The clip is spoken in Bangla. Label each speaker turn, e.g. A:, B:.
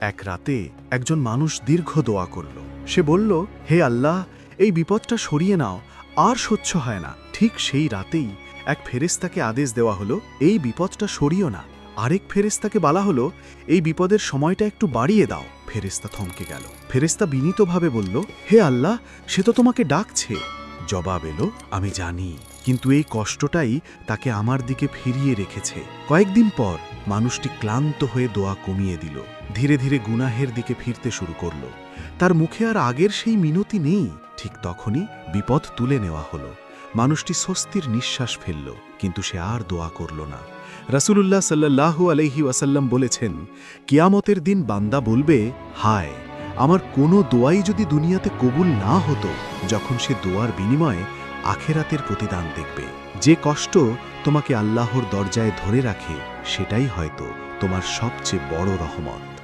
A: এক রাতে একজন মানুষ দীর্ঘ দোয়া করল। সে বলল, হে আল্লাহ, এই বিপদটা সরিয়ে নাও, আর সহ্য হয় না। ঠিক সেই রাতেই এক ফেরেস্তাকে আদেশ দেওয়া হলো, এই বিপদটা সরিও না। আরেক ফেরেস্তাকে বলা হলো, এই বিপদের সময়টা একটু বাড়িয়ে দাও। ফেরেস্তা থমকে গেল। ফেরেস্তা বিনীতভাবে বলল, হে আল্লাহ, সে তো তোমাকে ডাকছে। জবাব এলো, আমি জানি, কিন্তু এই কষ্টটাই তাকে আমার দিকে ফিরিয়ে রেখেছে। কয়েকদিন পর মানুষটি ক্লান্ত হয়ে দোয়া কমিয়ে দিল। ধীরে ধীরে গুনাহের দিকে ফিরতে শুরু করল। তার মুখে আর আগের সেই মিনতি নেই। ঠিক তখনই বিপদ তুলে নেওয়া হলো। মানুষটি স্বস্তির নিঃশ্বাস ফেলল, কিন্তু সে আর দোয়া করল না। রাসূলুল্লাহ সাল্লাল্লাহু আলাইহি ওয়াসাল্লাম বলেছেন, কিয়ামতের দিন বান্দা বলবে, হায়, আমার কোনো দোয়াই যদি দুনিয়াতে কবুল না হতো, যখন সে দোয়ার বিনিময়ে আখেরাতের প্রতিদান দেখবে। যে কষ্ট তোমাকে আল্লাহর দরজায় ধরে রাখে, সেটাই হয়তো তোমার সবচেয়ে বড় রহমত